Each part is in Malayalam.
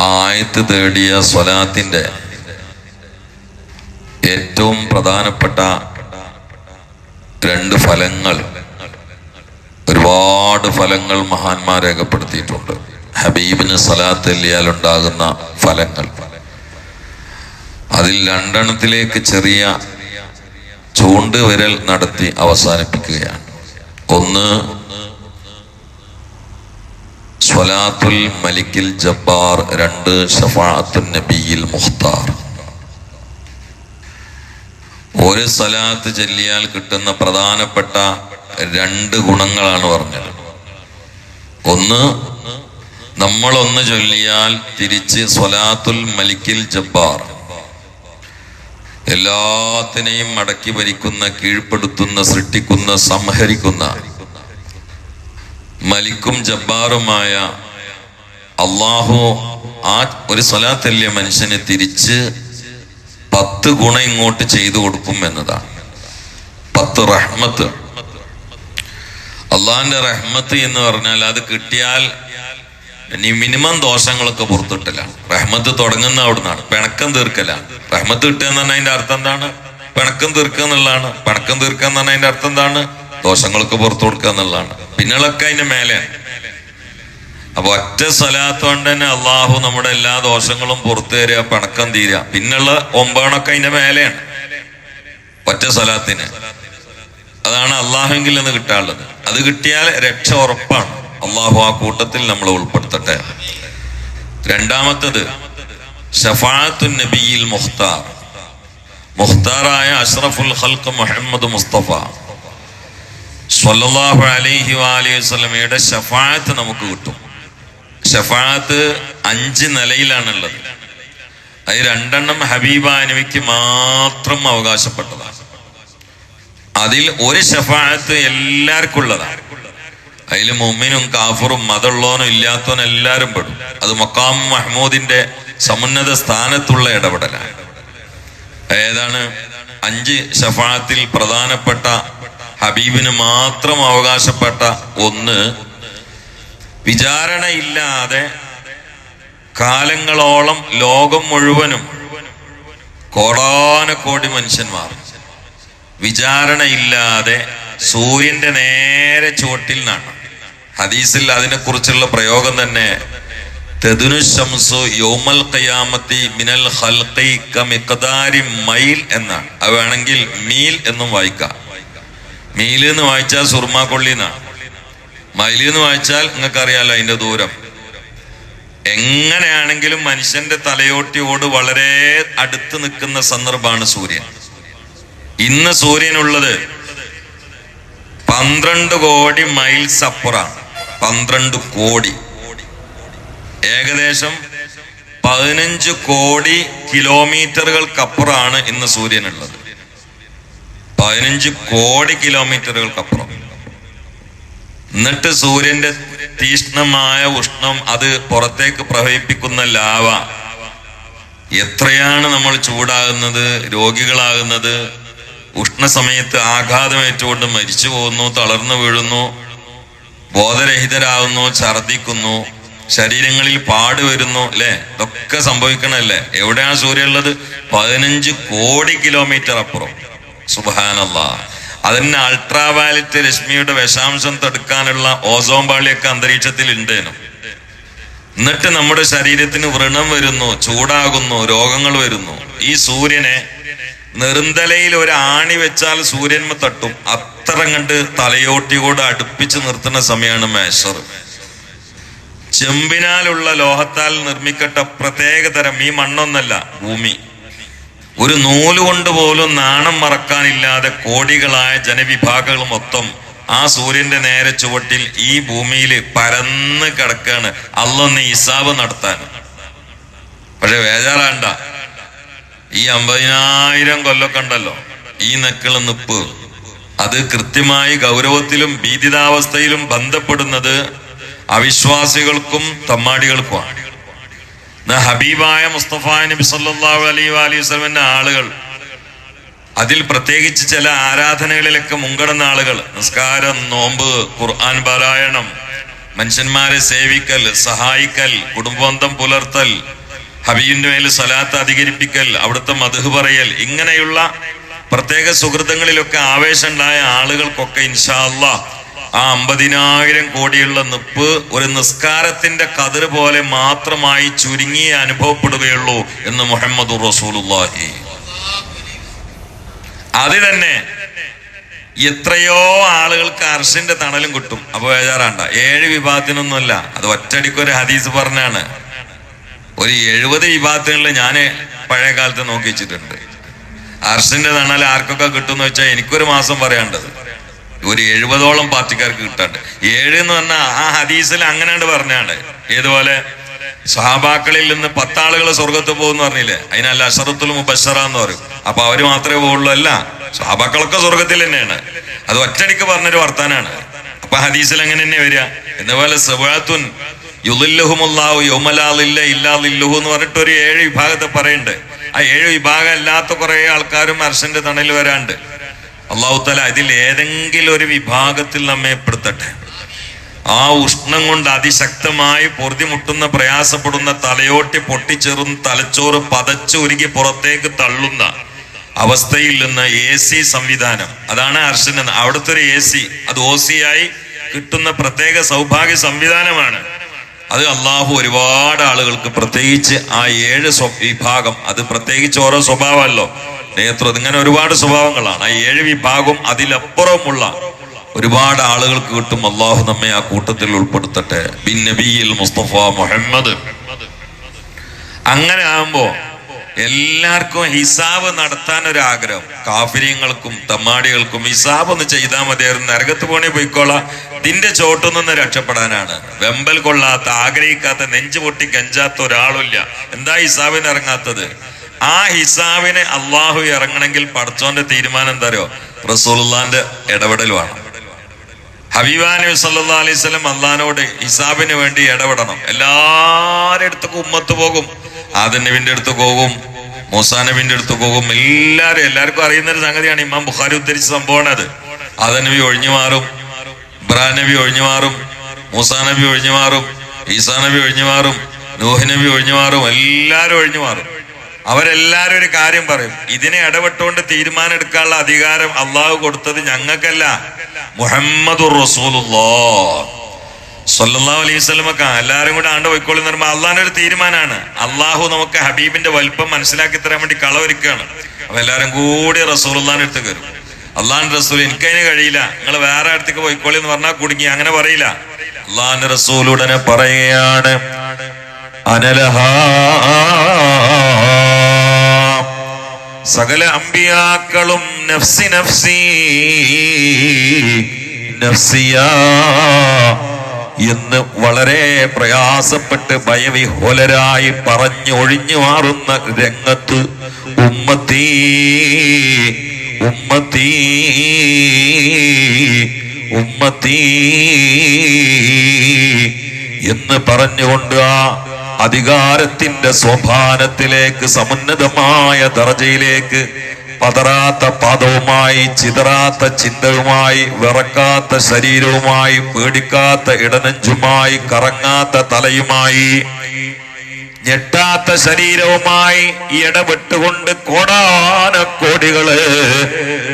ആയത്ത് തേടിയ സ്വലാത്തിന്റെ ഏറ്റവും പ്രധാനപ്പെട്ട രണ്ട് ഫലങ്ങൾ ഒരുപാട് ഫലങ്ങൾ മഹാന്മാർ രേഖപ്പെടുത്തിയിട്ടുണ്ട്. ഹബീബിന് സലാത്ത് എല്ലിയാൽ ഉണ്ടാകുന്ന ഫലങ്ങൾ. അതിൽ രണ്ടെണ്ണത്തിലേക്ക് ചെറിയ ചൂണ്ടുവിരൽ നടത്തി അവസാനിപ്പിക്കുകയാണ്. ഒന്ന് സ്വലാത്തുൽ മലിക്കിൽ ജബ്ബാർ രണ്ട് ഷഫാഅത്തുൻ നബിയിൽ മുഖ്താർ. ഒരു സലാത്ത് ചൊല്ലിയാൽ കിട്ടുന്ന പ്രധാനപ്പെട്ട രണ്ട് ഗുണങ്ങളാണ് പറഞ്ഞത്. ഒന്ന് നമ്മളൊന്ന് ചൊല്ലിയാൽ തിരിച്ച് സ്വലാത്തുൽ മലിക്കിൽ ജബ്ബാർ. എല്ലാത്തിനെയും മടക്കി ഭരിക്കുന്ന കീഴ്പ്പെടുത്തുന്ന സൃഷ്ടിക്കുന്ന സംഹരിക്കുന്ന മലിക്കും ജബ്ബാറുമായ അള്ളാഹു ആ ഒരു സ്വലാത്തല്യ മനുഷ്യനെ തിരിച്ച് പത്ത് ഗുണം ഇങ്ങോട്ട് ചെയ്തു കൊടുക്കും എന്നതാണ്. പത്ത് റഹ്മത്ത്. അള്ളാഹിന്റെ റഹ്മത്ത് എന്ന് പറഞ്ഞാൽ അത് കിട്ടിയാൽ ഇനി മിനിമം ദോഷങ്ങളൊക്കെ പുറത്തിട്ടില്ല റഹ്മത്ത് തുടങ്ങുന്ന അവിടുന്നാണ്. പിണക്കം തീർക്കല. റഹ്മത്ത് കിട്ടുക എന്ന് പറഞ്ഞാൽ അതിന്റെ അർത്ഥം എന്താണ്? പിണക്കം തീർക്കുക എന്നുള്ളതാണ്. പിണക്കം തീർക്കുക എന്ന് പറഞ്ഞാൽ അതിന്റെ അർത്ഥം എന്താണ്? ദോഷങ്ങൾക്ക് പുറത്തു കൊടുക്കുക എന്നുള്ളതാണ്. പിന്നളൊക്കെ അതിന്റെ മേലെയാണ്. അപ്പൊ ഒറ്റ സ്ഥലത്ത് കൊണ്ട് തന്നെ അള്ളാഹു നമ്മുടെ എല്ലാ ദോഷങ്ങളും പുറത്തു തരിക പണക്കം തീരുക. പിന്നുള്ള ഒമ്പണൊക്കെ അതിന്റെ മേലെയാണ്. ഒറ്റ സ്ഥലത്തിന് അതാണ് അള്ളാഹുവിൽ നിന്ന് കിട്ടാനുള്ളത്. അത് കിട്ടിയാൽ രക്ഷ ഉറപ്പാണ്. അള്ളാഹു ആ കൂട്ടത്തിൽ നമ്മൾ ഉൾപ്പെടുത്തട്ടെ. രണ്ടാമത്തത് ഷഫാത്തു നബിയിൽ മുഖ്താർ. മുഖ്താറായ അഷ്റഫുൽ ഹൽക്ക് മുഹമ്മദ് മുസ്തഫ. സ്വല്ലല്ലാഹു അലൈഹി വാലി വസ്ലമയുടെ ഷഫാത്ത് നമുക്ക് കിട്ടും. ഷഫാത്ത് അഞ്ച് നിലയിലാണുള്ളത്. അത് രണ്ടെണ്ണം ഹബീബ നബിക്ക് മാത്രം അവകാശപ്പെട്ടതാണ്. അതിൽ ഒരു ഷഫാത്ത് എല്ലാവർക്കും ഉള്ളതാണ് അതിൽ മുമ്മിനും കാഫറും മതമുള്ളവനും ഇല്ലാത്തവനും എല്ലാവരും പെടും. അത് മക്കാം മഹ്മൂദിന്റെ സമുന്നത സ്ഥാനത്തുള്ള ഇടപെടലാണ്. ഏതാണ്? അഞ്ച് ഷഫാത്തിൽ പ്രധാനപ്പെട്ട ഹബീബിന് മാത്രം അവകാശപ്പെട്ട ഒന്ന് വിചാരണയില്ലാതെ കാലങ്ങളോളം ലോകം മുഴുവനും കോടാനക്കോടി മനുഷ്യന്മാർ. വിചാരണയില്ലാതെ സൂര്യന്റെ നേരെ ചുവട്ടിൽ നിന്നാണ്. ഹദീസിൽ അതിനെക്കുറിച്ചുള്ള പ്രയോഗം തന്നെ മിനൽ മൈൽ എന്നാണ്. അത് വേണമെങ്കിൽ മീൽ എന്നും വായിക്കാം. മീൽ എന്ന് വായിച്ചാൽ സുർമാക്കൊള്ളി എന്നാണ് മൈൽ എന്ന് വായിച്ചാൽ നിങ്ങൾക്കറിയാലോ അതിന്റെ ദൂരം. എങ്ങനെയാണെങ്കിലും മനുഷ്യന്റെ തലയോട്ടിയോട് വളരെ അടുത്ത് നിൽക്കുന്ന സന്ദർഭമാണ് സൂര്യൻ. ഇന്ന് സൂര്യനുള്ളത് പന്ത്രണ്ട് കോടി മൈൽസ് അപ്പുറാണ് പന്ത്രണ്ട് കോടി. ഏകദേശം പതിനഞ്ച് കോടി കിലോമീറ്ററുകൾക്കപ്പുറമാണ് ഇന്ന് സൂര്യനുള്ളത്. പതിനഞ്ച് കോടി കിലോമീറ്ററുകൾക്കപ്പുറം. എന്നിട്ട് സൂര്യന്റെ തീഷ്ണമായ ഉഷ്ണം അത് പുറത്തേക്ക് പ്രവഹിപ്പിക്കുന്ന ലാവ. എത്രയാണ് നമ്മൾ ചൂടാകുന്നത് രോഗികളാകുന്നത്? ഉഷ്ണ സമയത്ത് ആഘാതമേറ്റുകൊണ്ട് മരിച്ചു പോകുന്നു തളർന്നു വീഴുന്നു ബോധരഹിതരാകുന്നു ഛർദിക്കുന്നു ശരീരങ്ങളിൽ പാട് വരുന്നു അല്ലെ ഇതൊക്കെ സംഭവിക്കണല്ലേ എവിടെയാണ് സൂര്യനുള്ളത്? പതിനഞ്ച് കോടി കിലോമീറ്റർ അപ്പുറം സുബാനല്ല അതിന് അൾട്രാവയലറ്റ് രശ്മിയുടെ വിഷാംശം തടുക്കാനുള്ള ഓസോൺ പാളിയൊക്കെ അന്തരീക്ഷത്തിൽ ഉണ്ടേനും. എന്നിട്ട് നമ്മുടെ ശരീരത്തിന് വ്രണം വരുന്നു ചൂടാകുന്നു രോഗങ്ങൾ വരുന്നു. ഈ സൂര്യനെ നെറുന്തലയിൽ ഒരു ആണി വെച്ചാൽ സൂര്യന്മ തട്ടും. അത്ര കണ്ട് തലയോട്ടിയോട് അടുപ്പിച്ച് നിർത്തുന്ന സമയമാണ് മേശർ. ചെമ്പിനാലുള്ള ലോഹത്താൽ നിർമ്മിക്കട്ട പ്രത്യേക തരം ഈ മണ്ണൊന്നല്ല ഭൂമി. ഒരു നൂൽ കൊണ്ട് പോലും നാണം മറക്കാനില്ലാതെ കോടികളായ ജനവിഭാഗങ്ങൾ മൊത്തം ആ സൂര്യന്റെ നേരെ ചുവട്ടിൽ ഈ ഭൂമിയിൽ പരന്ന് കിടക്കാണ്. അല്ലൊന്ന് ഇസാബ് നടത്താൻ. പക്ഷെ വേജാറാണ്ട. ഈ അമ്പതിനായിരം കൊല്ലൊക്കെ ഉണ്ടല്ലോ. ഈ നെക്കള നിപ്പ്. അത് കൃത്യമായി ഗൗരവത്തിലും ഭീതിതാവസ്ഥയിലും ബന്ധപ്പെടുന്നത് അവിശ്വാസികൾക്കും തമ്മാടികൾക്കുമാണ്. ഹബീബായ മുസ്തഫ നബി സല്ലാഹു അലൈഹി അലൈഹി വസ്ലമിന്റെ ആളുകൾ. അതിൽ പ്രത്യേകിച്ച് ചില ആരാധനകളിലൊക്കെ മുൻഗണന ആളുകൾ. നിസ്കാരം നോമ്പ് ഖുർആൻ പാരായണം മനുഷ്യന്മാരെ സേവിക്കൽ സഹായിക്കൽ കുടുംബബന്ധം പുലർത്തൽ ഹബീബിന്റെ മേൽ സലാത്ത് അധികരിപ്പിക്കൽ അവിടുത്തെ മധു പറയൽ ഇങ്ങനെയുള്ള പ്രത്യേക സുഹൃത്തുക്കളിലൊക്കെ ആവേശമുണ്ടായ ആളുകൾക്കൊക്കെ ഇൻഷാ അല്ലാ ആ അമ്പതിനായിരം കോടിയുള്ള നിപ്പ് ഒരു നിസ്കാരത്തിന്റെ കതിർ പോലെ മാത്രമായി ചുരുങ്ങി അനുഭവപ്പെടുകയുള്ളൂ എന്ന് മുഹമ്മദ് റസൂലുള്ളാഹി. അത് തന്നെ എത്രയോ ആളുകൾക്ക് അർഷിന്റെ തണലും കിട്ടും. അപ്പൊ ബേജാറാണ്ട. ഏഴ് വിഭാഗത്തിനൊന്നുമല്ല. അത് ഒറ്റടിക്ക് ഒരു ഹദീസ് പറഞ്ഞാണ്. ഒരു എഴുപത് വിഭാഗത്തിനുള്ള ഞാൻ പഴയ കാലത്ത് നോക്കി വെച്ചിട്ടുണ്ട് അർഷിന്റെ തണൽ ആർക്കൊക്കെ കിട്ടുമെന്ന് വെച്ചാൽ എനിക്കൊരു മാസം പറയാണ്ടത് ഒരു എഴുപതോളം പാർട്ടിക്കാർക്ക് കിട്ടാണ്ട്. ഏഴ് എന്ന് പറഞ്ഞാൽ ആ ഹദീസിൽ അങ്ങനെയാണ് പറഞ്ഞാണ് ഏതുപോലെ? സഹാബാക്കളിൽ നിന്ന് പത്താളുകൾ സ്വർഗത്ത് പോകുന്നു പറഞ്ഞില്ലേ? അതിനല്ല അഷറത്തുൽ മുബഷറ എന്ന് പറയും. അപ്പൊ അവർ മാത്രമേ പോകുള്ളൂ അല്ല. സഹാബാക്കളൊക്കെ സ്വർഗത്തിൽ തന്നെയാണ്. അത് ഒറ്റടിക്ക് പറഞ്ഞൊരു വർത്താനാണ്. അപ്പൊ ഹദീസിൽ അങ്ങനെ തന്നെ വരിക. എന്നപോലെ സബാത്തുൻ യുദില്ലുഹുമുല്ലാഹു യോമലാലില്ല ഇല്ലാലില്ലുഹു എന്ന് പറഞ്ഞിട്ട് ഒരു ഏഴ് വിഭാഗത്തെ പറയുന്നുണ്ട് ആ ഏഴ് വിഭാഗം അല്ലാത്ത കുറെ ആൾക്കാരും അർഷന്റെ തണലിൽ വരാണ്ട്. അള്ളാഹു തല ഇതിൽ ഏതെങ്കിലും ഒരു വിഭാഗത്തിൽ നമ്മെ പെടുത്തട്ടെ. ആ ഉഷ്ണം കൊണ്ട് അതിശക്തമായി പൊറുതിമുട്ടുന്ന പ്രയാസപ്പെടുന്ന തലയോട്ടി പൊട്ടിച്ചെറുന്ന തലച്ചോറ് പതച്ചുരുകി പുറത്തേക്ക് തള്ളുന്ന അവസ്ഥയിൽ നിന്ന് എ സി സംവിധാനം. അതാണ് അർശന. അവിടുത്തെ ഒരു എ സി അത് ഒ സി ആയി കിട്ടുന്ന പ്രത്യേക സൗഭാഗ്യ സംവിധാനമാണ്. അത് അള്ളാഹു ഒരുപാട് ആളുകൾക്ക് പ്രത്യേകിച്ച് ആ ഏഴ് വിഭാഗം. അത് പ്രത്യേകിച്ച് ഓരോ സ്വഭാവമല്ലോ. നേതൃത്വം ഇങ്ങനെ ഒരുപാട് സ്വഭാവങ്ങളാണ്. ആ ഏഴ് വിഭാഗം അതിലപ്പുറമുള്ള ഒരുപാട് ആളുകൾക്ക് കിട്ടും. അള്ളാഹു നമ്മെ ആ കൂട്ടത്തിൽ ഉൾപ്പെടുത്തട്ടെ. ബിൻ നബിയിൽ മുസ്തഫ മുഹമ്മദ്. അങ്ങനെ ആകുമ്പോ എല്ലാവർക്കും ഹിസാബ് നടത്താൻ ഒരു ആഗ്രഹം. കാഫിര്യങ്ങൾക്കും തമ്മാടികൾക്കും ഹിസാബ് ഒന്ന് ചെയ്താൽ മതിയായിരുന്നു നരകത്ത് പോണേ പോയിക്കോളാം. ഇതിന്റെ ചോട്ടിൽ നിന്ന് രക്ഷപ്പെടാനാണ്. വെമ്പൽ കൊള്ളാത്ത ആഗ്രഹിക്കാത്ത നെഞ്ചു പൊട്ടി കഞ്ചാത്ത ഒരാളില്ല എന്താ ഹിസാബിന് ഇറങ്ങാത്തത്? ആ ഹിസാബിനെ അള്ളാഹു ഇറങ്ങണമെങ്കിൽ പഠിച്ചോന്റെ തീരുമാനം എന്താ അറിയോ റസൂലുള്ളാന്റെ ഇടപെടൽ വേണം. ഹബീബാ നബി സല്ലാ അലൈഹി അള്ളഹാനോട് ഹിസാബിന് വേണ്ടി ഇടപെടണം. അടുത്തേക്ക് ഉമ്മത്ത് പോകും. ആദനബിന്റെ അടുത്ത് പോകും. മൂസാനബിന്റെ അടുത്ത് പോകും. എല്ലാരും എല്ലാവർക്കും അറിയുന്ന ഒരു സംഗതിയാണ് ഇമാം ബുഖാരി ഉദ്ധരിച്ച സംഭവമാണ് അത്. ആദനബി ഒഴിഞ്ഞു മാറും. ഇബ്രാഹിം നബി ഒഴിഞ്ഞു മാറും. മൂസാനബി ഒഴിഞ്ഞു മാറും. ഈസാ നബി ഒഴിഞ്ഞു മാറും. നൂഹ് നബി ഒഴിഞ്ഞു മാറും. എല്ലാരും ഒഴിഞ്ഞു മാറും. അവരെല്ലാരും ഒരു കാര്യം പറയും. ഇതിനെ ഇടപെട്ടുകൊണ്ട് തീരുമാനം എടുക്കാനുള്ള അധികാരം അള്ളാഹു കൊടുത്തത് ഞങ്ങൾക്കല്ല. മുഹമ്മദ് സല്ലല്ലാഹു അലൈഹി സ്വലമൊക്കെ എല്ലാരും കൂടെ ആണ്ട് പോയിക്കോളി എന്ന് പറയുമ്പോൾ അള്ളാഹിന്റെ ഒരു തീരുമാനമാണ്. അള്ളാഹു നമുക്ക് ഹബീബിന്റെ വലിപ്പം മനസ്സിലാക്കി തരാൻ വേണ്ടി കളവരിക്കുകയാണ് അപ്പൊ എല്ലാരും കൂടി റസൂലുള്ളാന്റെ അടുത്ത് കയറും. അള്ളാഹിന്റെ റസൂൽ എനിക്കതിന് കഴിയില്ല. നിങ്ങൾ വേറെ അടുത്തേക്ക് പോയിക്കോളി എന്ന് പറഞ്ഞാൽ കുടുങ്ങി. അങ്ങനെ പറയില്ല. അള്ളാഹിന്റെ റസൂൽ ഉടനെ പറയുകയാണ് അനലഹാ സകല അമ്പിയാക്കളും നഫ്സി നഫ്സി നഫ്സിയ എന്ന് വളരെ പ്രയാസപ്പെട്ട് ഭയവിഹോലരായി പറഞ്ഞു ഒഴിഞ്ഞു മാറുന്ന രംഗത്ത് ഉമ്മത്തീ ഉമ്മത്തീ ഉമ്മത്തീ എന്ന് പറഞ്ഞുകൊണ്ട് ആ അധികാരത്തിന്റെ സ്വഭാനത്തിലേക്ക് സമുന്നതമായ ദർജയിലേക്ക് പതറാത്ത പാദവുമായി ചിതറാത്ത ചിന്തയുമായി വിറക്കാത്ത ശരീരവുമായി പേടിക്കാത്ത ഇടനഞ്ചുമായി കറങ്ങാത്ത തലയുമായി ഞെട്ടാത്ത ശരീരവുമായി ഇടപെട്ടുകൊണ്ട് കോടാനക്കോടികൾ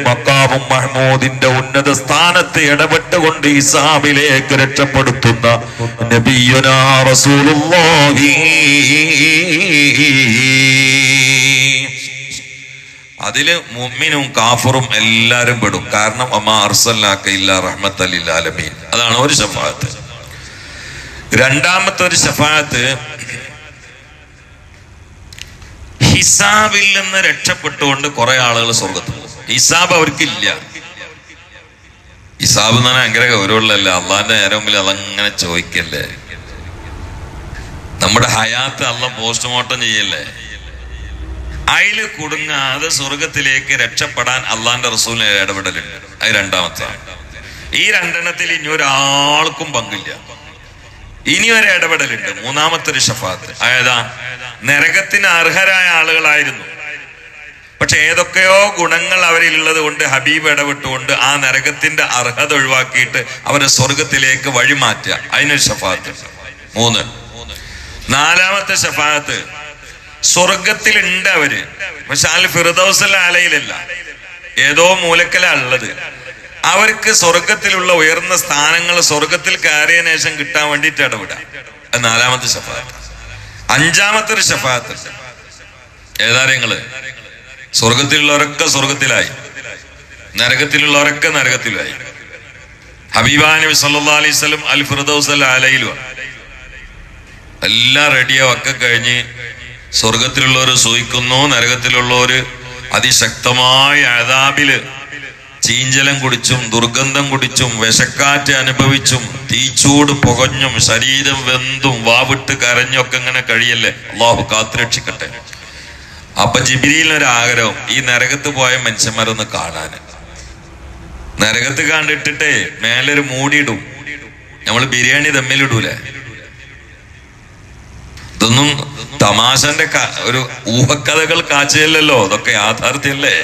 മക്കാവും മഹ്മൂദിന്റെ ഉന്നത സ്ഥാനത്ത് ഇടപെട്ടുകൊണ്ട് ഇസാബിലേക്ക് രക്ഷപ്പെടുത്തുന്ന റസൂലുള്ളാഹി. അതിൽ മുമ്മിനും കാഫറും എല്ലാരും പെടും. കാരണം അമ്മ അർസല്ലാക്ക ഇല്ല റഹ്മത്ത് അലില്ലാലമീൻ അതാണ് ഒരു ശഫാത്ത് രണ്ടാമത്തെ ഒരു ഷഫാത്ത് ഹിസാബിൽ നിന്ന് രക്ഷപ്പെട്ടുകൊണ്ട് കുറെ ആളുകൾ സ്വർഗത്ത് ഹിസാബ് അവർക്കില്ല. ഹിസാബ് എന്ന് പറഞ്ഞാൽ ഭയങ്കര ഗൗരവമുള്ളല്ല അള്ളാന്റെ നേരം മുമ്പിൽ അതങ്ങനെ ചോദിക്കല്ലേ? നമ്മുടെ ഹയാത്ത് അള്ള പോസ്റ്റ്മോർട്ടം ചെയ്യല്ലേ? അയിൽ കുടുങ്ങാതെ സ്വർഗത്തിലേക്ക് രക്ഷപ്പെടാൻ അള്ളാന്റെ റസൂലിന് ഇടപെടലുണ്ട്. അത് രണ്ടാമത്തെ. ഈ രണ്ടെണ്ണത്തിൽ ഇനി ഒരാൾക്കും പങ്കില്ല. ഇനി ഒരു ഇടപെടലുണ്ട്. മൂന്നാമത്തെ ഒരു ഷഫാത്ത്. അതായതാ നരകത്തിന് അർഹരായ ആളുകളായിരുന്നു. പക്ഷെ ഏതൊക്കെയോ ഗുണങ്ങൾ അവരിലുള്ളത് കൊണ്ട് ഹബീബ് ഇടപെട്ടുകൊണ്ട് ആ നരകത്തിന്റെ അർഹത ഒഴിവാക്കിയിട്ട് അവരെ സ്വർഗത്തിലേക്ക് വഴിമാറ്റുക. അതിനൊരു ഷഫാത്ത്. മൂന്ന്. നാലാമത്തെ ഷഫാത്ത്. സ്വർഗത്തിലുണ്ട് അവർ. പക്ഷെ അൽ ഫിറദൌസൽ ആലയിലല്ല. ഏതോ മൂലക്കല ഉള്ളത്. അവർക്ക് സ്വർഗത്തിലുള്ള ഉയർന്ന സ്ഥാനങ്ങൾ സ്വർഗത്തിൽ കയറിയ കിട്ടാൻ വേണ്ടിയിട്ട് ഇടപെടാം അത് നാലാമത്തെ ഷഫാത്ത് അഞ്ചാമത്തെ ഒരു ഷഫാത്ത് ഏതാരങ്ങൾ? സ്വർഗത്തിലുള്ളവരൊക്കെ സ്വർഗത്തിലായി. നരകത്തിലുള്ളവരൊക്കെ നരകത്തിലായി. ഹബീബാ നബി സല്ലാ അലൈഹി സ്വലം അൽ ഫിറദൌസ് അൽ ആലയിലുമാണ് എല്ലാം റെഡിയാ ഒക്കെ കഴിഞ്ഞ് സ്വർഗത്തിലുള്ളവർ സൂയിക്കുന്നു നരകത്തിലുള്ളവര് അതിശക്തമായ അതാബിൽ ചീഞ്ചലം കുടിച്ചും ദുർഗന്ധം കുടിച്ചും വിശക്കാറ്റ് അനുഭവിച്ചും തീച്ചൂട് പുകഞ്ഞും ശരീരം വെന്തും വാവിട്ട് കരഞ്ഞൊക്കെ ഇങ്ങനെ കഴിയല്ലേ? അള്ളാഹു കാത്തുരക്ഷിക്കട്ടെ. അപ്പൊ ജിബിരിയിലൊരു ആഗ്രഹം ഈ നരകത്ത് പോയ മനുഷ്യന്മാരൊന്ന് കാണാൻ. നരകത്ത് കണ്ടിട്ടിട്ടേ മേലൊരു മൂടിയിടും. നമ്മൾ ബിരിയാണി തമ്മിലിടൂലേ ഇതൊന്നും തമാശന്റെ ഒരു ഊഹക്കഥകൾ കാച്ചയല്ലോ അതൊക്കെ യാഥാർത്ഥ്യല്ലേ?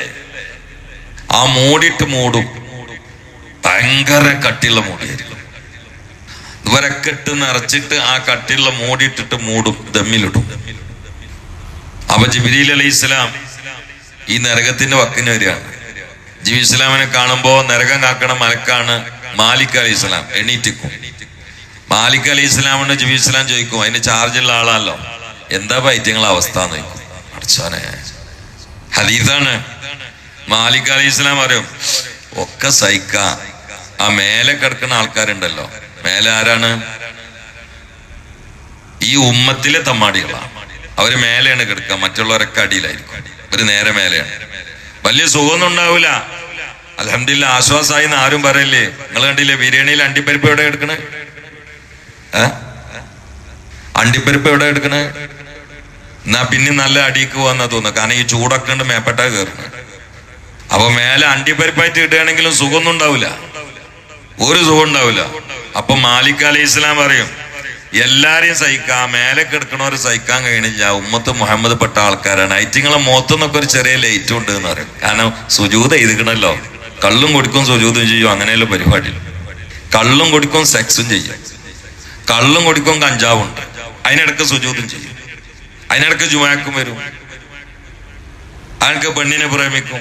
ആ മൂടിയിട്ട് മൂടും. ഭയങ്കര കട്ടിയുള്ള മൂടിയായിരിക്കും ഇവരൊക്കെ കെട്ട് നിറച്ചിട്ട് ആ കട്ടിയുള്ള മൂടിയിട്ടിട്ട് മൂടും ദമ്മിലിടും. അപ്പൊ ജിബിരി അലൈഹി ഇസ്ലാം ഈ നരകത്തിന്റെ വക്കിന് വരികയാണ്. ജിബി ഇസ്ലാമിനെ കാണുമ്പോ നരകം കാക്കണ മലക്കാണ് മാലിക് അലി ഇസ്ലാം എണീറ്റിക്കും. മാലിക് അലി ഇസ്ലാമിന് ജിബി ഇസ്ലാം ചോദിക്കും അതിന് ചാർജുള്ള ആളാണല്ലോ? എന്താ പൈറ്റങ്ങളെ അവസ്ഥ? എന്ന് ചോദിക്കും. അടച്ചോനെ. ഹദീസാണ്. മാലിക് അലി ഇസ്ലാം പറയും ഒക്കെ സഹിക്ക. ആ മേലെ കിടക്കുന്ന ആൾക്കാരുണ്ടല്ലോ. മേലെ ആരാണ്? ഈ ഉമ്മത്തിലെ തമ്മാടികളാണ് അവർ മേലെയാണ് കിടക്കുക. മറ്റുള്ളവരൊക്കെ അടിയിലായിരിക്കും. ഒരു നേരെ മേലെയാണ്. വലിയ സുഖമൊന്നും ഉണ്ടാവില്ല അലഹമില്ല ആശ്വാസമായി എന്ന് ആരും പറയില്ലേ? നിങ്ങൾ കണ്ടില്ലേ ബിരിയാണിയിൽ അണ്ടിപ്പരിപ്പ് എവിടെ എടുക്കണേ അണ്ടിപ്പരിപ്പ് എവിടെ എടുക്കണേ എന്നാ പിന്നെ നല്ല അടിക്ക് പോകാന്നാ തോന്നുന്നു. കാരണം ഈ ചൂടൊക്കെ ഉണ്ട് മേപ്പെട്ട അപ്പൊ മേലെ അണ്ടിപ്പരിപ്പായിട്ട് ഇടുകയാണെങ്കിലും സുഖമൊന്നും ഉണ്ടാവില്ല. ഒരു സുഖം ഉണ്ടാവില്ല. അപ്പൊ മാലിക് അലി ഇസ്ലാം പറയും എല്ലാരെയും സഹിക്കാം. മേലെ കിടക്കണവരെ സഹിക്കാൻ കഴിയണില്ല. ഉമ്മത്ത് മുഹമ്മദ് പെട്ട ആൾക്കാരാണ്. ഐറ്റിങ്ങളെ മുഖത്തുനിന്നൊക്കെ ഒരു ചെറിയ ലൈറ്റ് ഉണ്ട് എന്ന് പറയും. കാരണം സുജൂത എഴുതിക്കണല്ലോ. കള്ളും കൊടുക്കും സുജൂതും ചെയ്യും. അങ്ങനെയുള്ള പരിപാടി. കള്ളും കൊടുക്കും സെക്സും ചെയ്യും. കള്ളും കുടിക്കും കഞ്ചാവുണ്ട് അതിനിടക്ക് സുജൂതും ചെയ്യും. അതിനിടക്ക് ജുമാക്കും വരും. അതിനൊക്കെ പെണ്ണിനെ പ്രേമിക്കും.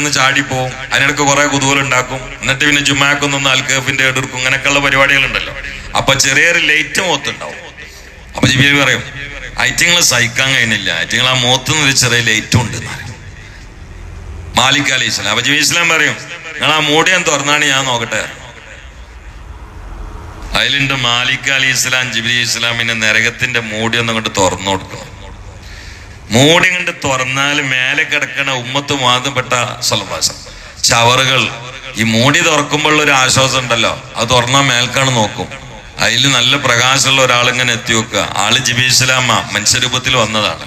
ഒന്ന് ചാടിപ്പോവും. അതിനിടക്ക് കുറെ കുതൂലുണ്ടാക്കും എന്നിട്ട് പിന്നെ ജുമാക്കൊന്നൊന്ന് അൽക്കഫിന്റെ എടുക്കും അങ്ങനെയൊക്കെയുള്ള പരിപാടികളുണ്ടല്ലോ. അപ്പൊ ചെറിയൊരു ലൈറ്റ് മുഖത്തുണ്ടാവും. അപ്പൊ ജിബി പറയും ഐറ്റിങ്ങൾ സഹിക്കാൻ കഴിഞ്ഞില്ല ഐറ്റിങ്ങൾ ആ മുഖത്തുനിന്ന് ഒരു ചെറിയ ലൈറ്റും ഉണ്ട്. മാലിക് അലി ഇസ്ലാം അപ്പൊ ജിബി ഇസ്ലാം പറയും നിങ്ങൾ ആ മൂടി ഞാൻ തുറന്നാണ് ഞാൻ നോക്കട്ടെ. അതിലുണ്ട് മാലിക് അലി ഇസ്ലാം ജിബിലി ഇസ്ലാമിന്റെ നരകത്തിന്റെ മൂടി ഒന്നും കൊണ്ട് തുറന്നു കൊടുക്കും. മൂടി കണ്ട് തുറന്നാൽ മേലെ കിടക്കണ ഉമ്മത്ത് മാതപ്പെട്ട സ്വലഭാസം ചവറുകൾ. ഈ മൂടി തുറക്കുമ്പോൾ ഒരു ആശ്വാസം ഉണ്ടല്ലോ. അത് തുറന്നാൽ മേൽക്കാണ് നോക്കും. അതിൽ നല്ല പ്രകാശമുള്ള ഒരാളിങ്ങനെ എത്തി വെക്കുക. ആൾ ജിബി ഇസ്ലാമ മനുഷ്യരൂപത്തിൽ വന്നതാണ്.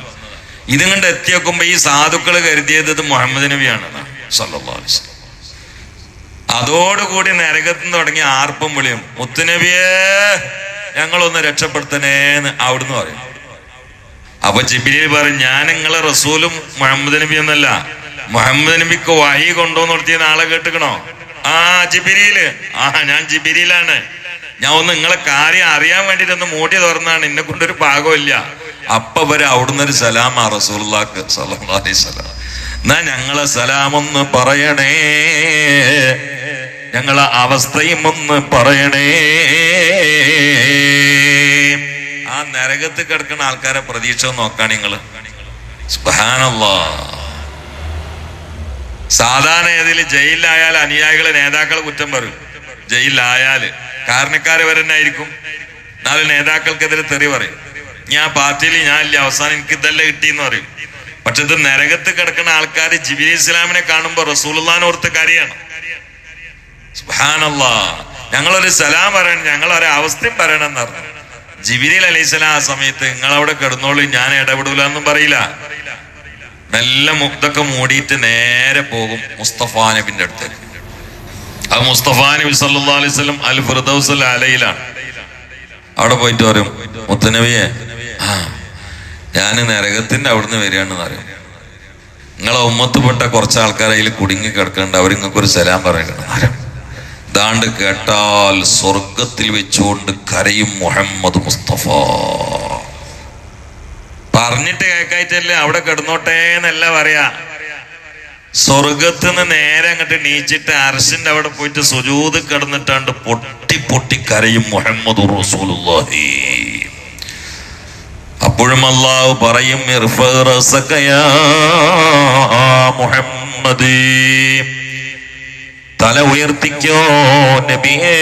ഇതും കണ്ട് എത്തി വെക്കുമ്പോ ഈ സാധുക്കൾ കരുതിയത് ഇത് മുഹമ്മദ് നബിയാണ് വസല്ലം. അതോടുകൂടി നരകത്തിന് തുടങ്ങി ആർപ്പും വിളിയും മുത്തുനബിയേ ഞങ്ങളൊന്ന് രക്ഷപ്പെടുത്തണേന്ന് അവിടുന്ന് പറയും. അപ്പൊ ജിബിലി പറയും ഞാൻ നിങ്ങളെ റസൂലും മുഹമ്മദ് നബി എന്നല്ല. മുഹമ്മദ് നബിക്ക് വഹി കൊണ്ടുവന്ന് നടത്തിയ നാളെ കേട്ടുക്കണോ? ആ ജിബിരിയിൽ ആ ഞാൻ ജിബിരിയിലാണ് ഞാൻ ഒന്ന് നിങ്ങളെ കാര്യം അറിയാൻ വേണ്ടിട്ട് ഒന്ന് മൂടി തുറന്നാണ്. എന്നെ കൊണ്ടൊരു പാകമില്ല അപ്പൊ വരെ അവിടുന്ന് ഒരു സലാം ആ വസല്ലം. എന്നാ ഞങ്ങളെ സലാമൊന്ന് പറയണേ. ഞങ്ങളെ അവസ്ഥയും ഒന്ന് പറയണേ. നരകത്ത് കിടക്കുന്ന ആൾക്കാരെ പ്രതീക്ഷ നോക്കാൻ നിങ്ങൾ. സാധാരണ ഏതിൽ ജയിലിലായാൽ അനുയായികളെ നേതാക്കളെ കുറ്റം പറയും. ജയിലിലായാൽ. കാരണക്കാര് വരെ ആയിരിക്കും. നാല് നേതാക്കൾക്കെതിരെ തെറി പറയും. ഞാൻ പാർട്ടിയിൽ ഞാൻ ഇല്ല അവസാനം എനിക്ക് ഇതല്ലേ കിട്ടിയെന്ന് പറയും. പക്ഷെ ഇത് നരകത്ത് കിടക്കുന്ന ആൾക്കാർ ജിബിലി ഇസ്ലാമിനെ കാണുമ്പോ റസൂൽദാൻ ഓർത്ത് കാര്യമാണ് സുഹാനല്ലാ ഞങ്ങളൊരു സലാം പറയണം അവസ്ഥയും പറയണം എന്ന് ജിബിരിൽ അലൈഹിസ്സലാം ആ സമയത്ത് നിങ്ങൾ അവിടെ കിടന്നോളൂ ഞാൻ ഇടപെടൂല എന്നും പറയില്ല നല്ല മുക്തൊക്കെ മൂടിയിട്ട് നേരെ പോകും മുസ്തഫാ നബിന്റെ അടുത്ത് അത് മുസ്തഫാ നബി സല്ലാ അലൈഹി വസല്ലം അൽ ഫിർദൗസ് അലയിലാണ്. അവിടെ പോയിട്ട് പറയും മുത്തനബിയെ ആ ഞാൻ നരകത്തിന്റെ അവിടുന്ന് വരികയാണെന്ന് പറയും നിങ്ങളെ ഉമ്മത്തുപെട്ട കുറച്ച് ആൾക്കാർ അതിൽ കുടുങ്ങി കിടക്കുന്നുണ്ട് അവർ നിങ്ങൾക്കൊരു സലാം പറയണം? ദാണ്ട് കേട്ടാൽ സ്വർഗത്തിൽ വെച്ചുകൊണ്ട് കരയും മുഹമ്മദ് മുസ്തഫ. പറഞ്ഞിട്ട് കേൾക്കായിട്ടല്ലേ അവിടെ കിടന്നോട്ടെ എന്നല്ല പറയാ. സ്വർഗത്ത് നിന്ന് നേരെ അങ്ങോട്ട് നീച്ചിട്ട് അർശിന്റെ അവിടെ പോയിട്ട് സുജൂത് കിടന്നിട്ടാണ്ട് പൊട്ടി പൊട്ടി കരയും മുഹമ്മദ് റസൂലുള്ളാഹി. അപ്പോഴും അള്ളാഹു പറയും "ഇർഫഅ റഅസക യാ മുഹമ്മദ്. തല ഉയർത്തിക്കോ നബിയേ.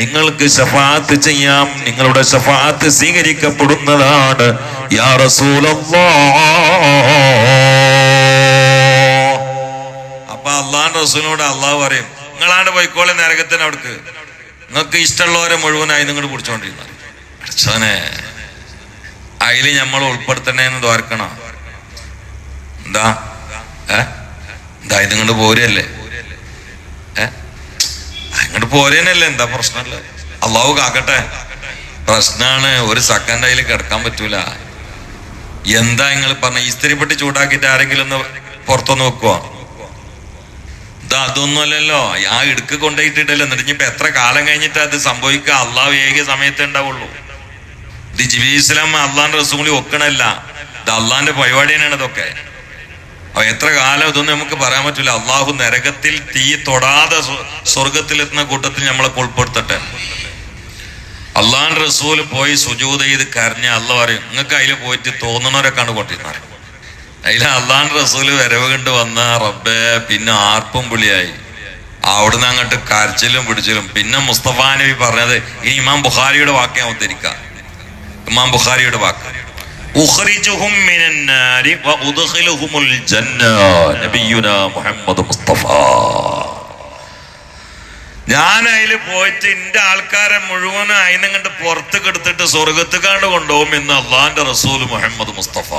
നിങ്ങൾക്ക് ഷഫാത്ത് ചെയ്യാം. നിങ്ങളുടെ ഷഫാത്ത് സ്വീകരിക്കപ്പെടുന്നതാണ്. യാ റസൂലല്ലാഹ് അപ്പൊ അള്ളാഹ് റസൂലിനോട് അള്ളാഹ് പറയും നിങ്ങളാണ്ട് പോയിക്കോളെ നരകത്തിന് അവിടേക്ക്. നിങ്ങൾക്ക് ഇഷ്ടമുള്ളവരെ മുഴുവനായി നിങ്ങൾ പിടിച്ചോണ്ടിരുന്ന അച്ഛനെ അതിൽ നമ്മൾ ഉൾപ്പെടുത്തണേന്ന് തോർക്കണോ എന്താ? എന്താ ഇത് ഇങ്ങോട്ട് പോരല്ലേ അങ്ങോട്ട് പോരേനല്ലേ? എന്താ പ്രശ്നമല്ല അള്ളാഹു കാക്കട്ടെ. പ്രശ്നാണ്. ഒരു സെക്കൻഡ് അതിൽ കിടക്കാൻ പറ്റൂല. എന്താ നിങ്ങൾ പറഞ്ഞ? ഇസ്തിരിപ്പെട്ട് ചൂടാക്കിയിട്ട് ആരെങ്കിലും ഒന്ന് പുറത്തൊന്ന് വെക്കുവോ? ഇത് അതൊന്നുമല്ലല്ലോ ആ ഇടുക്ക് കൊണ്ടുപോയിട്ടിട്ടല്ലോ? എന്നിട്ട് ഇനിയിപ്പോ എത്ര കാലം കഴിഞ്ഞിട്ട് അത് സംഭവിക്കുക? അള്ളാഹ് ഏക സമയത്തേ ഉണ്ടാവുള്ളൂ. ഇത് ജിബി ഇസ്ലാം അള്ളാന്റെ റസൂലി ഒക്കണല്ല ഇത് അള്ളാന്റെ പരിപാടിയാണ് ഇതൊക്കെ. അപ്പൊ എത്ര കാലം ഇതൊന്നും നമുക്ക് പറയാൻ പറ്റില്ല. അള്ളാഹു നരകത്തിൽ തീ തൊടാതെ സ്വ- സ്വർഗത്തിലെത്തുന്ന കൂട്ടത്തിൽ നമ്മളെ ഉൾപ്പെടുത്തട്ടെ അള്ളാൻ റസൂൽ പോയി സുജൂത ചെയ്ത് കരഞ്ഞ അള്ള പറയും നിങ്ങൾക്ക് അതിൽ പോയിട്ട് തോന്നണവരൊക്കെയാണ് കൊണ്ടിരുന്നത് അതിൽ അള്ളാൻ റസൂൽ വരവ് കണ്ട് വന്ന റബ്ബെ പിന്നെ ആർപ്പും പുളിയായി. അവിടുന്ന് അങ്ങോട്ട് കരച്ചിലും പിടിച്ചിലും. പിന്നെ മുസ്തഫ നബി പറഞ്ഞത് ഇനി ഇമാം ബുഖാരിയുടെ വാക്ക് ഞാൻ ഉദ്ധരിക്കാം ഇമാം ബുഖാരിയുടെ വാക്ക്. ഞാൻ അതിൽ പോയിട്ട് എന്റെ ആൾക്കാരെ മുഴുവനും അതിനെ കണ്ട് കെടുത്തിട്ട് സ്വർഗത്തുകാണ്ട് കൊണ്ടുപോകും എന്ന് അള്ളാന്റെ റസൂൽ മുഹമ്മദ് മുസ്തഫ.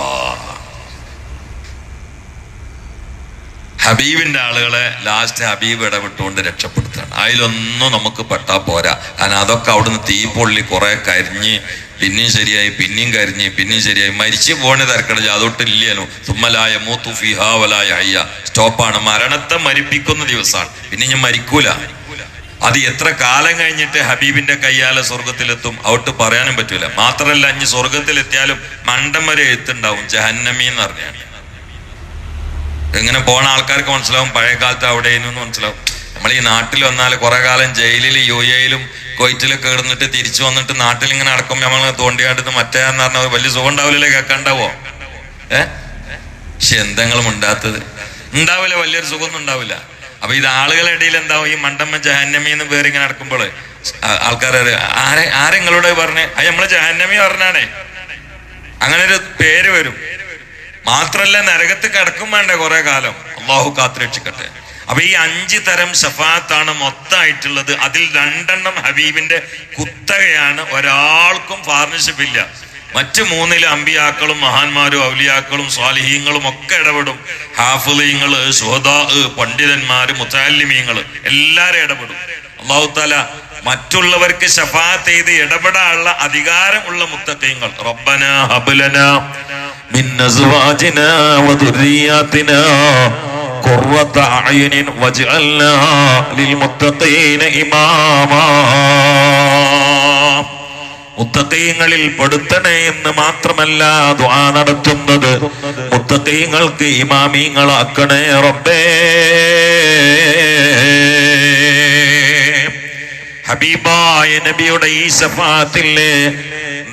ഹബീബിന്റെ ആളുകളെ ലാസ്റ്റ് ഹബീബ് ഇടപെട്ടുകൊണ്ട് രക്ഷപ്പെടുത്തുകയാണ് അതിലൊന്നും നമുക്ക് പെട്ടാ പോരാ. കാരണം അതൊക്കെ അവിടുന്ന് തീ പൊള്ളി കുറെ കരിഞ്ഞ് പിന്നെയും ശരിയായി പിന്നെയും കരിഞ്ഞ് പിന്നെയും ശരിയായി. മരിച്ചു പോണേ തിരക്കടില്ല അതൊട്ടില്ലല്ലോ തുമ്മലായ മൂത്തു ഫിഹാവലായ അയ്യ സ്റ്റോപ്പാണ്. മരണത്തെ മരിപ്പിക്കുന്ന ദിവസമാണ് പിന്നെ ഞാൻ മരിക്കൂല. അത് എത്ര കാലം കഴിഞ്ഞിട്ട് ഹബീബിന്റെ കയ്യാലെ സ്വർഗത്തിലെത്തും അവിട്ട് പറയാനും പറ്റൂല. മാത്രല്ല അഞ്ഞ് സ്വർഗത്തിലെത്തിയാലും മണ്ടം വരെ എഴുത്തുണ്ടാവും. ജഹന്നമി എന്ന് പറഞ്ഞാൽ എങ്ങനെ പോണ ആൾക്കാർക്ക് മനസ്സിലാവും. പഴയ കാലത്ത് അവിടെ എന്ന് മനസ്സിലാവും. നമ്മൾ ഈ നാട്ടിൽ വന്നാൽ കുറെ കാലം ജയിലിൽ യു എയിലും കൊയ്റ്റിലൊക്കെ കിടന്നിട്ട് തിരിച്ചു വന്നിട്ട് നാട്ടിൽ ഇങ്ങനെ അടക്കം നമ്മൾ മറ്റേ എന്ന് പറഞ്ഞാൽ വലിയ സുഖം ഉണ്ടാവില്ലല്ലേ കേൾക്കാണ്ടാവോ? ഏ? പക്ഷെ എന്തെങ്കിലും ഉണ്ടാത്തത് ഉണ്ടാവില്ല വലിയൊരു സുഖമൊന്നും ഉണ്ടാവില്ല. അപ്പൊ ഇത് ആളുകളുടെ ഇടയിൽ എന്താവും? ഈ മണ്ടമ്മ ജഹന്നമി എന്ന് പേര് ഇങ്ങനെ നടക്കുമ്പോൾ ആൾക്കാർ ആരെ ആരെങ്ങളോട് പറഞ്ഞേ? അത് നമ്മളെ ജഹന്നമി പറഞ്ഞാണേ. അങ്ങനെ ഒരു പേര് വരും. മാത്രല്ല നരകത്ത് കിടക്കും വേണ്ടേ കുറെ കാലം. അള്ളാഹു കാത്തുരക്ഷിക്കട്ടെ. അപ്പൊ ഈ അഞ്ച് തരം ഷഫാത്താണ് മൊത്തമായിട്ടുള്ളത് അതിൽ രണ്ടെണ്ണം ഹബീബിന്റെ കുത്തകയാണ്. ഒരാൾക്കും പാർട്ണർഷിപ്പ് ഇല്ല. മറ്റു മൂന്നിലെ അമ്പിയാക്കളും മഹാന്മാരും ഔലിയാക്കളും സ്വാലിഹീങ്ങളും ഒക്കെ ഇടപെടും. ഹാഫുലീങ്ങൾ സുഹദാ പണ്ഡിതന്മാര് മുത്താലിമീങ്ങൾ എല്ലാരും ഇടപെടും. അള്ളാഹു താല മറ്റുള്ളവർക്ക് ശഫാ ചെയ്ത് ഇടപെടാനുള്ള അധികാരമുള്ള മുത്തക്കീങ്ങൾ റബ്ബന ഹബുലന قرة أعين واجعلنا للمتقين إماما മുത്തക്കീങ്ങളിൽ പെടുത്തണേ എന്ന് മാത്രമല്ല ദ്വാ നടത്തുന്നത് മുത്തക്കീങ്ങൾക്ക് ഇമാമീങ്ങളാക്കണേ റബ്ബേ ഹബീബായ നബിയുടെ ഈ ശഫാത്തിലെ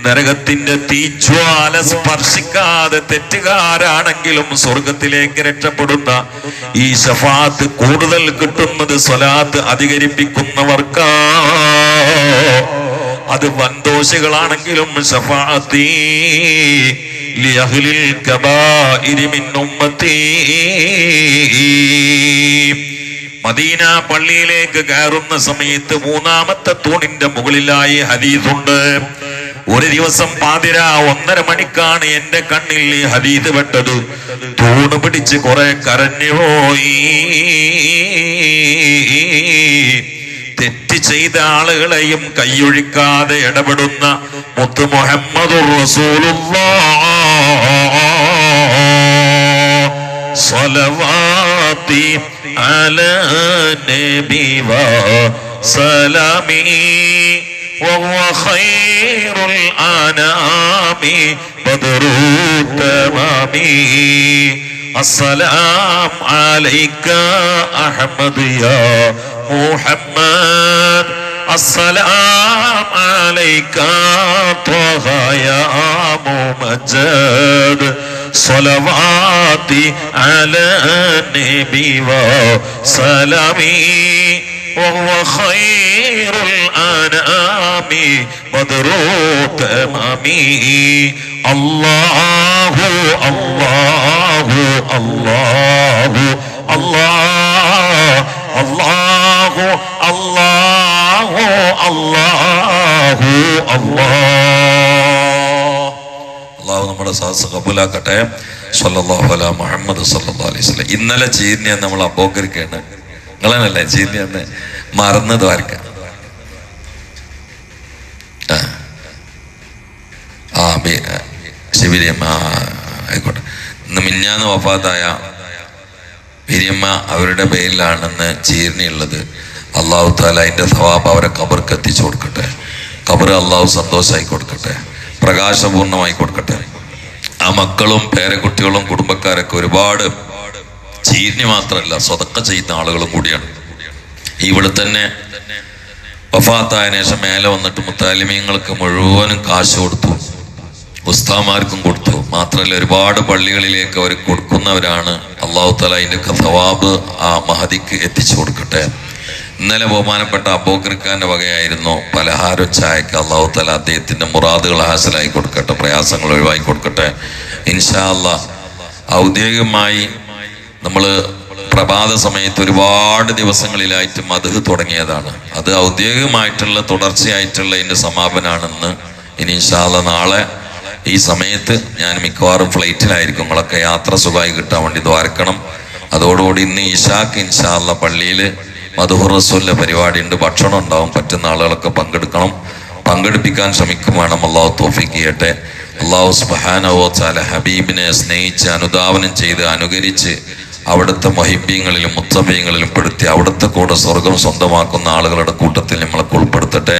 നരകത്തിന്റെ തീജ്വാല സ്പർശിക്കാതെ തെറ്റുകാരാണെങ്കിലും സ്വർഗത്തിലേക്ക് രക്ഷപ്പെടുന്ന ഈ ഷഫാത്ത് കൂടുതൽ കിട്ടുന്നത് സ്വലാത്ത് അധികരിപ്പിക്കുന്നവർക്കാ. അത് വൻദോഷികളാണെങ്കിലും ഷഫാത്തി ലിയഹ്ലിൽ മിൻ മദീന പള്ളിയിലേക്ക് കയറുന്ന സമയത്ത് മൂന്നാമത്തെ തൂണിന്റെ മുകളിലായി ഹദീസുണ്ട്. ഒരു ദിവസം പാതിര ഒന്നര മണിക്കാണ് എന്റെ കണ്ണിൽ ഈ ഹദീദ് പെട്ടത്. തൂണ് പിടിച്ച് കുറെ കരഞ്ഞുപോയി തെറ്റ് ചെയ്ത ആളുകളെയും കൈയൊഴിക്കാതെ ഇടപെടുന്ന മുത്ത് മുഹമ്മദ് സ്വലവാത്തി അല നബി വ സലാമി വ خير الأنام بدر التمام. السلام عليك أحمد يا محمد. السلام عليك طه يا ممجد. صلواتي على النبي وسلامي. وهو خير الأنام بدر تمامي الله الله الله الله الله الله الله الله അള്ളാഹു നമ്മുടെ സാഹസ കബൂലാക്കട്ടെ സല്ലല്ലാഹു അലാ മുഹമ്മദ് സല്ലല്ലാഹു അലൈഹി വസല്ലം ഇന്നലെ ചീരിനെ നമ്മൾ അപ്പോക്കരിക്കാണ് നിങ്ങളല്ലേ ജീവി അന്ന് മറന്ന് ദ്വാരക്ക. ആ. ആയിക്കോട്ടെ. ഇന്ന് മിഞ്ഞാന്ന് വഫാത്തായ ബിരിയമ്മ അവരുടെ പേരിലാണെന്ന് ചീരണിയുള്ളത് അള്ളാഹു താല അതിന്റെ സവാബ് അവരെ കബർക്ക് എത്തിച്ചു കൊടുക്കട്ടെ. കബർ അള്ളാഹു സന്തോഷമായി കൊടുക്കട്ടെ. പ്രകാശപൂർണമായി കൊടുക്കട്ടെ. ആ മക്കളും പേരക്കുട്ടികളും കുടുംബക്കാരൊക്കെ ഒരുപാട് ചീർണി മാത്രമല്ല സ്വതക്ക ചെയ്യുന്ന ആളുകളും കൂടിയാണ്. ഇവിടെ തന്നെ വഫാത്തായ ശേഷം മേലെ വന്നിട്ട് മുത്താലിമീങ്ങൾക്ക് മുഴുവനും കാശ് കൊടുത്തു ഉസ്താമാർക്കും കൊടുത്തു. മാത്രമല്ല ഒരുപാട് പള്ളികളിലേക്ക് അവർ കൊടുക്കുന്നവരാണ് അള്ളാഹു തല അതിന്റെ സവാബ് ആ മഹതിക്ക് എത്തിച്ചു കൊടുക്കട്ടെ. ഇന്നലെ ബഹുമാനപ്പെട്ട അബോക്കർഖാന്റെ വകയായിരുന്നു പലഹാരം ചായക്ക് അള്ളാഹു തല അദ്ദേഹത്തിന്റെ മുറാദുകൾ ഹാസലായി കൊടുക്കട്ടെ പ്രയാസങ്ങൾ ഒഴിവാക്കി കൊടുക്കട്ടെ. ഇൻഷാ അള്ളാഹ് ഔദ്യോഗികമായി നമ്മൾ പ്രഭാത സമയത്ത് ഒരുപാട് ദിവസങ്ങളിലായിട്ട് മധു തുടങ്ങിയതാണ്. അത് ഔദ്യോഗികമായിട്ടുള്ള തുടർച്ചയായിട്ടുള്ള ഇതിന്റെ സമാപനമാണെന്ന് ഇനി ഇൻഷാല്ല നാളെ ഈ സമയത്ത് ഞാൻ മിക്കവാറും ഫ്ലൈറ്റിലായിരിക്കും. നിങ്ങളൊക്കെ യാത്ര സുഖമായി കിട്ടാൻ വേണ്ടി ദ്വാരക്കണം. അതോടുകൂടി ഇന്ന് ഇഷാക്ക് ഇൻഷാല്ല പള്ളിയിൽ മധുഹുർ റസൂലിന്റെ പരിപാടി ഉണ്ട് ഭക്ഷണം ഉണ്ടാവും പറ്റുന്ന ആളുകളൊക്കെ പങ്കെടുക്കണം. പങ്കെടുപ്പിക്കാൻ ശ്രമിക്കും വേണം. അള്ളാഹു തോഫിക്ക് ചെയ്യട്ടെ. അള്ളാഹു സുബാനോ ചാല ഹബീബിനെ സ്നേഹിച്ച് അനുധാവനം ചെയ്ത് അനുകരിച്ച് അവിടുത്തെ മഹിബ്യങ്ങളിലും മുത്തബീങ്ങളിലും പെടുത്തി അവിടുത്തെ കൂടെ സ്വർഗം സ്വന്തമാക്കുന്ന ആളുകളുടെ കൂട്ടത്തിൽ നമ്മളൊക്കെ ഉൾപ്പെടുത്തട്ടെ